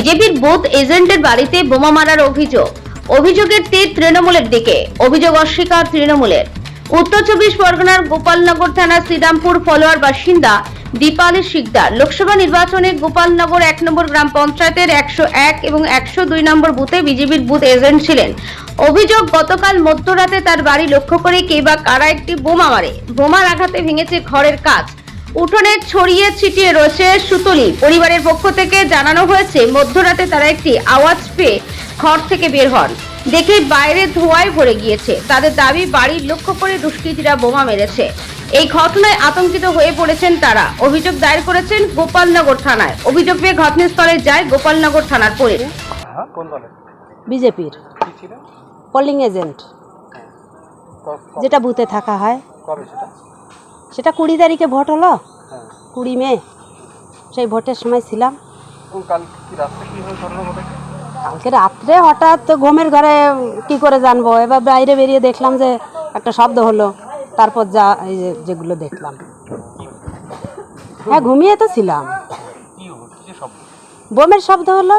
বিজেপির বুথ এজেন্টের বাড়িতে বোমা মারার অভিযোগ। অভিযোগের তীর তৃণমূলের দিকে। অভিযোগ অস্বীকার তৃণমূলের। উত্তর চব্বিশ পরগনার গোপালনগর থানার শ্রীরামপুর ফলোয়ার বাসিন্দা দীপালি শিকদার। লোকসভা নির্বাচনে গোপালনগর এক নম্বর গ্রাম পঞ্চায়েতের একশো এক এবং একশো দুই নম্বর বুথে বিজেপির বুথ এজেন্ট ছিলেন। অভিযোগ, গতকাল মধ্যরাতে তার বাড়ি লক্ষ্য করে কে বা কারা একটি বোমা মারে। বোমার আঘাতে ভেঙেছে ঘরের কাজ। উঠোনে ছড়িয়ে ছিটিয়ে রয়েছে সুতলি। পরিবারের পক্ষ থেকে জানানো হয়েছে মধ্যরাতে তারা একটি আওয়াজ পেয়ে ঘর থেকে বের হন। দেখে বাইরে ধোঁয়ায় ভরে গিয়েছে। তাদের দাবি বাড়ির লক্ষ্য করে দুষ্কৃতীরা বোমা মেরেছে। এই ঘটনায় আতঙ্কিত হয়ে পড়েছেন তারা। অভিযোগ দায়ের করেছেন গোপালনগর থানায়। অভিযোগ পেয়ে ঘটনাস্থলে যায় গোপালনগর থানার পুলিশ। হ্যাঁ বিজেপির। পোলিং এজেন্ট ক- যেটা বুথে থাকা হয়। সেটা কুড়ি তারিখে ভোট হলো? হ্যাঁ। কুড়ি মে। সেই ভোটের সময় ছিলাম। কালকে রাত্রে হঠাৎ ঘুমের ঘরে কি করে জানব? এবার বাইরে বেরিয়ে দেখলাম যে একটা শব্দ হলো। তারপর যা এই যেগুলো দেখলাম। হ্যাঁ ঘুমিয়ে তো ছিলাম। বোমের শব্দ হলো?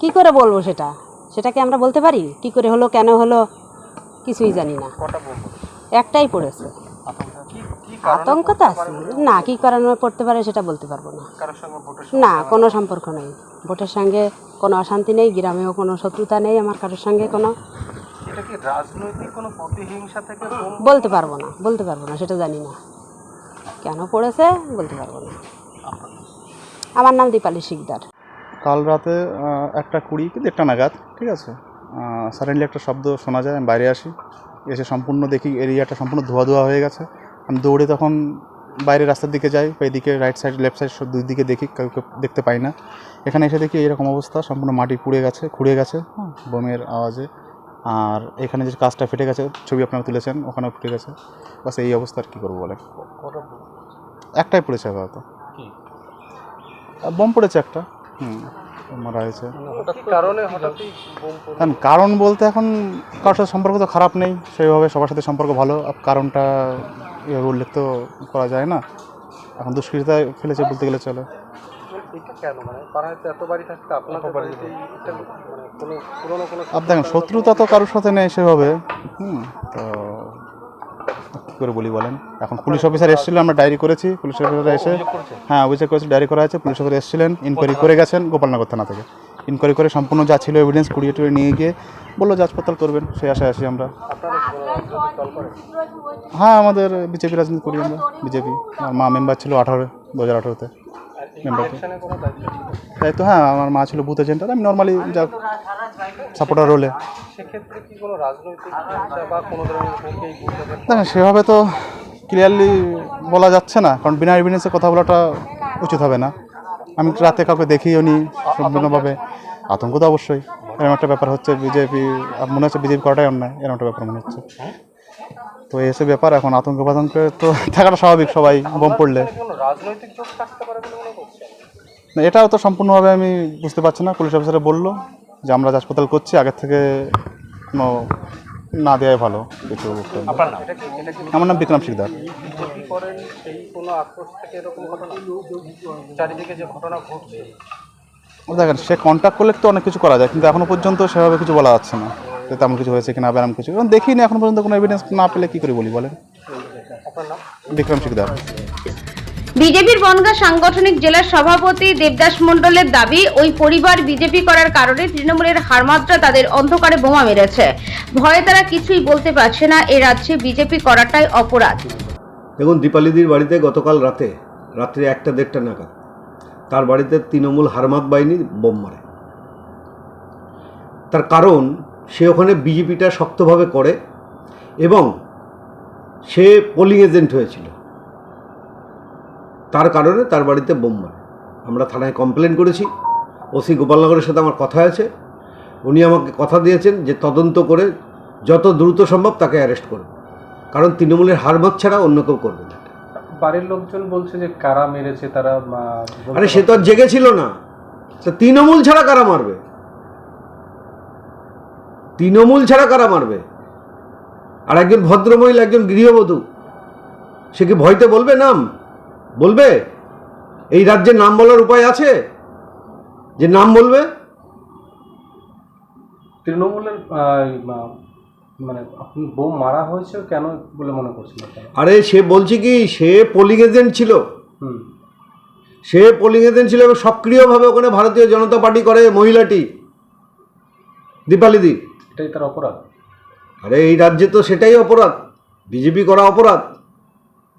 কি করে বলব সেটা? সেটা কি আমরা বলতে পারি? কি করে হলো কেন হলো? কিছুই জানি না? একটাই পড়েছে আতঙ্ক কি কি কারণে আতঙ্ক তো আছে। না কি কারণে পড়তে পারে সেটা বলতে পারব না। কারোর সঙ্গে ভোটের না কোনো সম্পর্ক নেই। ভোটের সঙ্গে কোনো অশান্তি নেই গ্রামেও কোনো শত্রুতা নেই আমার কারোর সঙ্গে কোনো। এটা কি রাজনৈতিক কোনো প্রতিহিংসা থেকে বোম বলতে পারব না বলতে পারব না সেটা জানি না। কেন পড়েছে? বলতে পারব না। আমার নাম দীপালি শিকদার। কাল রাতে একটা কুড়ি কি দেড়টা নাগাদ ঠিক আছে? সাডেনলি একটা শব্দ শোনা যায় আমি বাইরে আসি। এসে সম্পূর্ণ দেখি এরিয়াটা সম্পূর্ণ ধোয়া ধোয়া হয়ে গেছে। আমি দৌড়ে তখন বাইরে রাস্তার দিকে যাই এদিকে রাইট সাইড লেফট সাইড সব দুই দিকে দেখি কাউকে দেখতে পাই না। এখানে এসে দেখি এরকম অবস্থা সম্পূর্ণ মাটি পুড়ে গেছে খুঁড়ে গেছে হ্যাঁ, বোমের আওয়াজে। আর এখানে যে কাজটা ফেটে গেছে ছবি আপনারা তুলেছেন ওখানেও ফেটে গেছে। বাস এই অবস্থা আর কী করব বলে একটাই পড়েছে আপাতত। কি? বোম পড়েছে একটা। হুম। মারা হয়েছে। মানে কারণে? কারণ বলতে এখন কারোর সাথে সম্পর্ক তো খারাপ নেই সেইভাবে সবার সাথে সম্পর্ক ভালো আর কারণটা এভাবে উল্লেখ তো করা যায় না। এখন দুষ্কৃতায় ফেলেছে বলতে গেলে চলে। মানে মানে দেখেন শত্রুতা তো কারোর সাথে নেই সেভাবে। হুম তো কী করে বলি বলেন। এখন পুলিশ অফিসার এসেছিলেন আমরা ডায়েরি করেছি। পুলিশ অফিসার এসে হ্যাঁ অভিযোগ করেছি ডায়েরি করা আছে। পুলিশ অফিসার এসেছিলেন ইনকোয়ারি করে গেছেন গোপালনগর থানা থেকে। ইনকোয়ারি করে সম্পূর্ণ যা ছিল এভিডেন্স কুড়িয়ে টুড়ে নিয়ে গিয়ে বলল যাচ পড়তাল করবেন। সেই আশায় আসি আমরা। হ্যাঁ আমাদের বিজেপি রাজনীতি করি আমরা বিজেপি। আমার মা মেম্বার ছিল আঠারো দু হাজার আঠারোতে। দায়িত্ব তাই তো হ্যাঁ আমার মা ছিল বুথ এজেন্টার আমি নর্মালি যা সাপোর্টার রোলে দেখেন সেভাবে তো ক্লিয়ারলি বলা যাচ্ছে না কারণ বিনা এভিডেন্সে কথা বলাটা উচিত হবে না। আমি রাতে কাউকে দেখিও নি সম্পূর্ণভাবে। আতঙ্ক তো অবশ্যই। এরকম একটা ব্যাপার হচ্ছে বিজেপি মনে হচ্ছে বিজেপি করাটাই অন্যায় এরকম একটা ব্যাপার মনে হচ্ছে। তো এসে ব্যাপার এখন আতঙ্ক পাতঙ্কে তো থাকাটা স্বাভাবিক সবাই বোম পড়লে। না এটাও তো সম্পূর্ণভাবে আমি বুঝতে পারছি না পুলিশ অফিসারে বলল যে আমরা হাসপাতাল করছি আগের থেকে কোনো না দেওয়াই ভালো। কিছু আমার নাম বিক্রম শিকদার। দেখেন সে কন্ট্যাক্ট করলে তো অনেক কিছু করা যায় কিন্তু এখনও পর্যন্ত সেভাবে কিছু বলা যাচ্ছে না। তেমন কিছু হয়েছে কিনা এরকম কিছু। কারণ দেখিনি এখন পর্যন্ত কোনো এভিডেন্স না পেলে কী করে বলি বলেন? বিক্রম শিকদার। বিজেপির বনগাঁ সাংগঠনিক জেলার সভাপতি দেবদাস মণ্ডলের দাবি ওই পরিবার বিজেপি করার কারণে তৃণমূলের হারমাত্রা তাদের অন্ধকারে বোমা মেরেছে। ভয়ে তারা কিছুই বলতে পারছে না এ রাজ্যে বিজেপি করাটাই অপরাধ। দেখুন দীপালিদির বাড়িতে গতকাল রাতে রাত্রি একটা দেড়টা নাগাদ তার বাড়িতে তৃণমূল হারমাত বাহিনী বোম মারে। তার কারণ সে ওখানে বিজেপিটা শক্তভাবে করে এবং সে পোলিং এজেন্ট হয়েছিল। তার কারণে তার বাড়িতে বোম মারে। আমরা থানায় কমপ্লেন করেছি। ওসি গোপালনগরের সাথে আমার কথা আছে। উনি আমাকে কথা দিয়েছেন যে তদন্ত করে যত দ্রুত সম্ভব তাকে অ্যারেস্ট করবে কারণ তৃণমূলের হারমাত ছাড়া অন্য কেউ করবে না। বাড়ির লোকজন বলছে যে কারা মেরেছে তারা আরে সে তো আর জেগেছিল না। তৃণমূল ছাড়া কারা মারবে? তৃণমূল ছাড়া কারা মারবে? আর একজন ভদ্রমহিলা একজন গৃহবধূ সে কি ভয়তে বলবে নাম? বলবে? এই রাজ্যের নাম বলার উপায় আছে? যে নাম বলবে? তৃণমূলের মানে আপনি বোম মারা হয়েছে কেন বলে মনে করছেন আরে সে বলছে কি সে পোলিং এজেন্ট ছিল। হুম। সে পোলিং এজেন্ট ছিল এবং সক্রিয়ভাবে ওখানে ভারতীয় জনতা পার্টি করে মহিলাটি দীপালিদি। এটাই তার অপরাধ। আরে এই রাজ্যে তো সেটাই অপরাধ। বিজেপি করা অপরাধ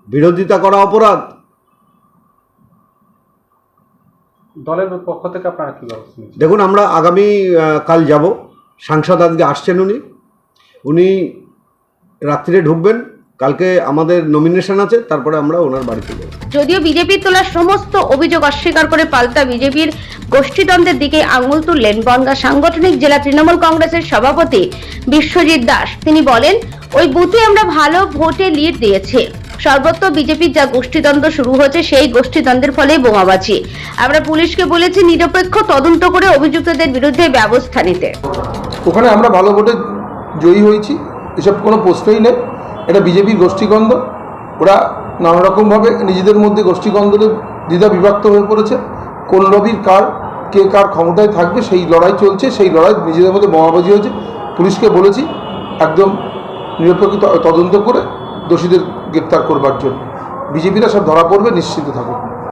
বিরোধিতা করা অপরাধ। দলের পক্ষ থেকে আপনারা কি ব্যবস্থা দেখুন আমরা আগামী কাল যাব। সাংসদ আজকে আসছেন উনি। উনি রাত্রিরে ঢুকবেন। কালকে আমাদের নমিনেশন আছে তারপরে আমরা ওনার বাড়িতে যাব। যদিও বিজেপির তোলা সমস্ত অভিযোগ অস্বীকার করে পাল্টা বিজেপির গোষ্ঠীদ্বন্দ্বের দিকে আঙুল তুললেন বনগাঁ সাংগঠনিক জেলা তৃণমূল কংগ্রেসের সভাপতি বিশ্বজিৎ দাস। তিনি বলেন ওই বুথে আমরা ভালো ভোটে লিড দিয়েছি। সর্বত্র বিজেপির যা গোষ্ঠীদ্বন্দ্ব শুরু হয়েছে সেই গোষ্ঠীদ্বন্দ্বের ফলেই বোমাবাজি। আমরা পুলিশকে বলেছি নিরপেক্ষ তদন্ত করে অভিযুক্তদের বিরুদ্ধে ব্যবস্থা নিতে। ওখানে আমরা ভালো ভোটে জয়ী হয়েছি। এসব কোনো প্রশ্নই নেই। এটা বিজেপির গোষ্ঠীকন্দ ওরা নানারকমভাবে নিজেদের মধ্যে গোষ্ঠীকন্দরে দ্বিধা বিভক্ত হয়ে পড়েছে। কোন লবির কার, কে কার ক্ষমতায় থাকবে, সেই লড়াই চলছে, সেই লড়াই নিজেদের মধ্যে বোমাবাজি হয়েছে। পুলিশকে বলেছি একদম নিরপেক্ষ তদন্ত করে দোষীদের গ্রেপ্তার করবার জন্য। বিজেপিরা সব ধরা পড়বে, নিশ্চিন্ত থাকুন।